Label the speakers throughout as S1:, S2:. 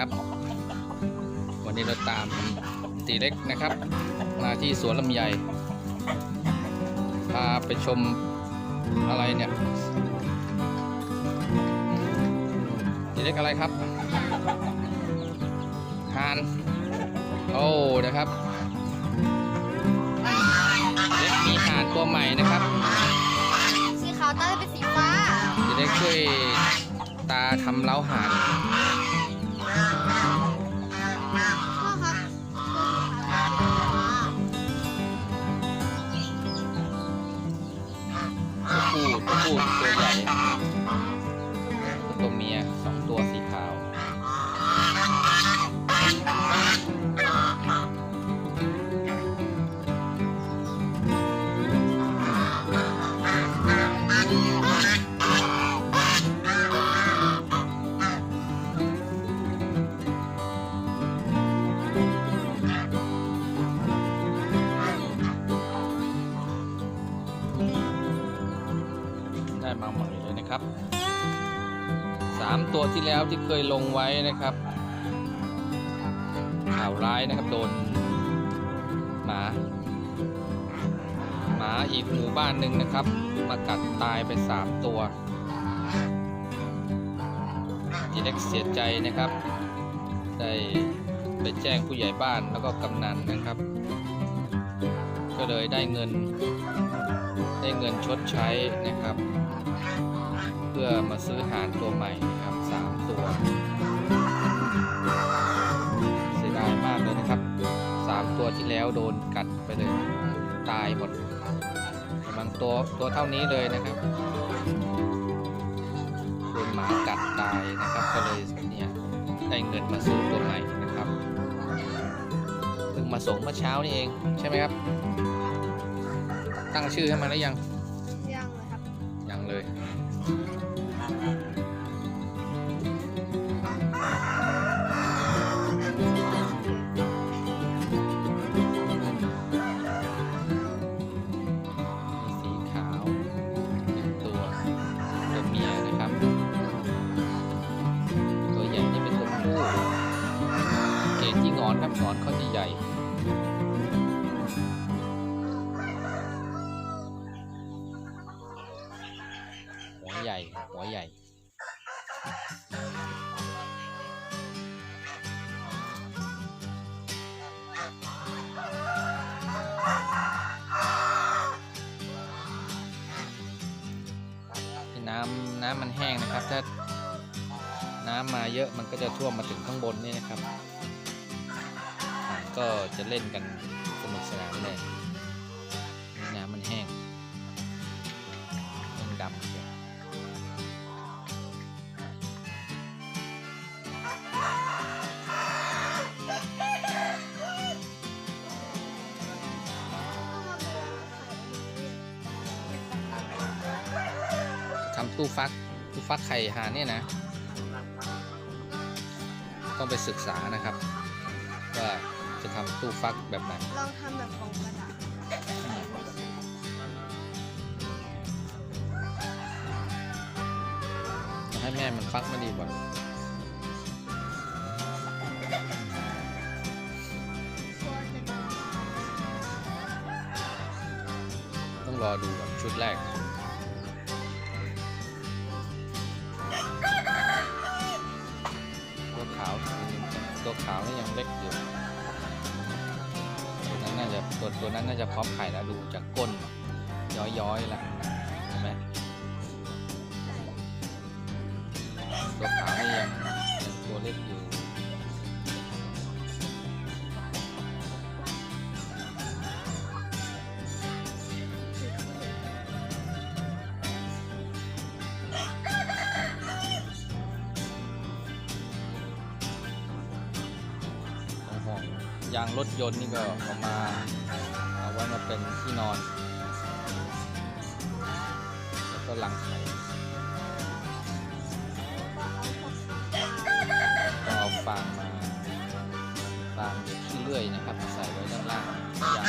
S1: ครับ วันนี้เราตามตีเล็กนะครับ มาที่สวนลำไยพาไปชมอะไรเนี่ยตีเล็กอะไรครับฮานโอ้นะครับเล็กมีห่านตัวใหม่นะครับ
S2: สีขาวตาจะเป็นสีฟ้า
S1: จะได้ช่วยตาทำเล้าห่าน
S2: ตั 3
S1: ตัวที่แล้วที่เคยลงไว้นะครับ ข่าวร้ายนะครับโดนหมาหมาอีกหมู่บ้านหนึ่งนะครับ มากัดตายไป 3 ตัวทีเด็กเสียใจนะครับ ได้ไปแจ้งผู้ใหญ่บ้านแล้วก็กำนันนะครับ ก็เลยได้เงินได้เงินชดใช้นะครับ พื่อมาซื้อหารตัวใหม่นะครับสามตัวเสียดายมากเลยนะครับสามตัวที่แล้วโดนกัดไปเลยตายหมดกำลังตัวตัวเท่านี้เลยนะครับโดนหมากัดตายนะครับก็เลยเนี่ยได้เงินมาซื้อตัวใหม่นะครับเพิ่งมาส่งเมื่อเช้านี่เองใช่ไหมครับ ตั้งชื่อให้มันแล้วยัง ตที่งอนครับงอนเขาจะใหญ่ หัวใหญ่ หัวใหญ่ที่น้ำน้ำมันแห้งนะครับ ถ้าน้ำมาเยอะมันก็จะท่วมมาถึงข้างบนนี่นะครับ ก็จะเล่นกันสนุกสนานเลยน้ำมันแห้งยังดำอยู่ทำตู้ฟัก ตู้ฟักไข่หาเนี่ยนะ ต้องไปศึกษานะครับว่า ทำตู้ฟักแบบไหน
S2: ลองทำแบบของกระดาษ
S1: ให้แม่มันฟักมาดีกว่าต้องรอดูแบบชุดแรก นั้นตัวตัวนั้นน่าจะพร้อมไข่แล้วดูจากก้นย้อยๆแล้วเห็นไหมตัวขาวนี่ยังยังตัวเล็กอยู่ ยางรถยนต์นี่ก็เอามาเอาไว้มาเป็นที่นอน แล้วก็หลังไข่ก็เอาฟางมาฟางขี้เลื่อยนะครับ ใส่ไว้ด้านล่างยาง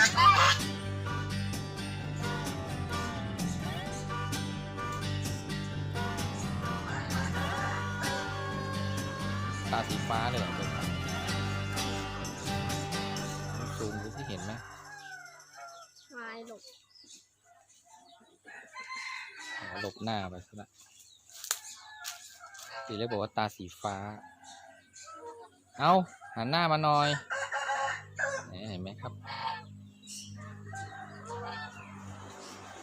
S1: ตาสีฟ้าเลยเหร ที่เห็นไหม
S2: ไม้หลบ
S1: อ๋อหลบหน้าไปซะละตีเล็กบอกว่าตาสีฟ้า เอาหันหน้ามาหน่อยเนี่ยเห็นไหมครับ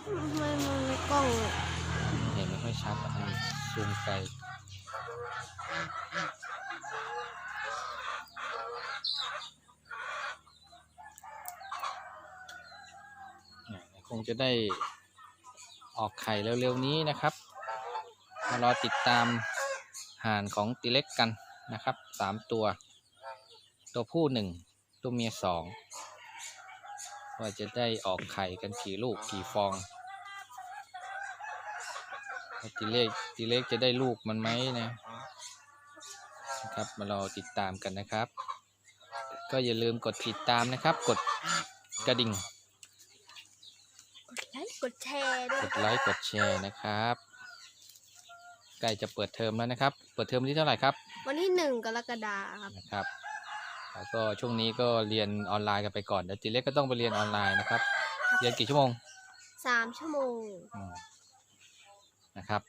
S2: ทำไมมันไม่กล้องอะ
S1: เห็นไม่ค่อยชัดอะมันซูมไกลเนี่ย คงจะได้ออกไข่เร็วๆนี้นะครับมารอติดตามห่านของตีเล็กกันนะครับสามตัว ตัวผู้หนึ่งตัวเมียสองว่าจะได้ออกไข่กันกี่ลูกกี่ฟองตีเล็กตีเล็กจะได้ลูกมันไหมนะนะครับมารอติดตามกันนะครับ ก็อย่าลืมกดติดตามนะครับ กดกระดิ่ง
S2: ดไลค์กดแชร์ด้ว
S1: ก
S2: ย
S1: ดไลค์กดแชร์นะครับใกล้จะเปิดเทอมแล้วนะครับ เปิดเทอมวันที่เท่าไหร่ครับ
S2: วันที่หนึ่งกรกฎาคมครับ
S1: นะครับ แล้วก็ช่วงนี้ก็เรียนออนไลน์กันไปก่อนเดี๋ยวตีเล็กก็ต้องไปเรียนออนไลน์นะครับ เรียนกี่ชั่วโมง
S2: สามชั่วโมง
S1: อืมนะครับ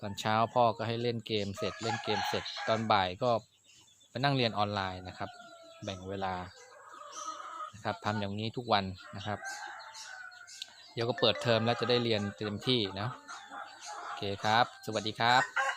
S1: ตอนเช้าพ่อก็ให้เล่นเกมเสร็จเล่นเกมเสร็จ ตอนบ่ายก็ไปนั่งเรียนออนไลน์นะครับ แบ่งเวลานะครับทำอย่างนี้ทุกวันนะครับ เดี๋ยวก็เปิดเทอมแล้วจะได้เรียนเต็มที่นะโอเคครับ สวัสดีครับ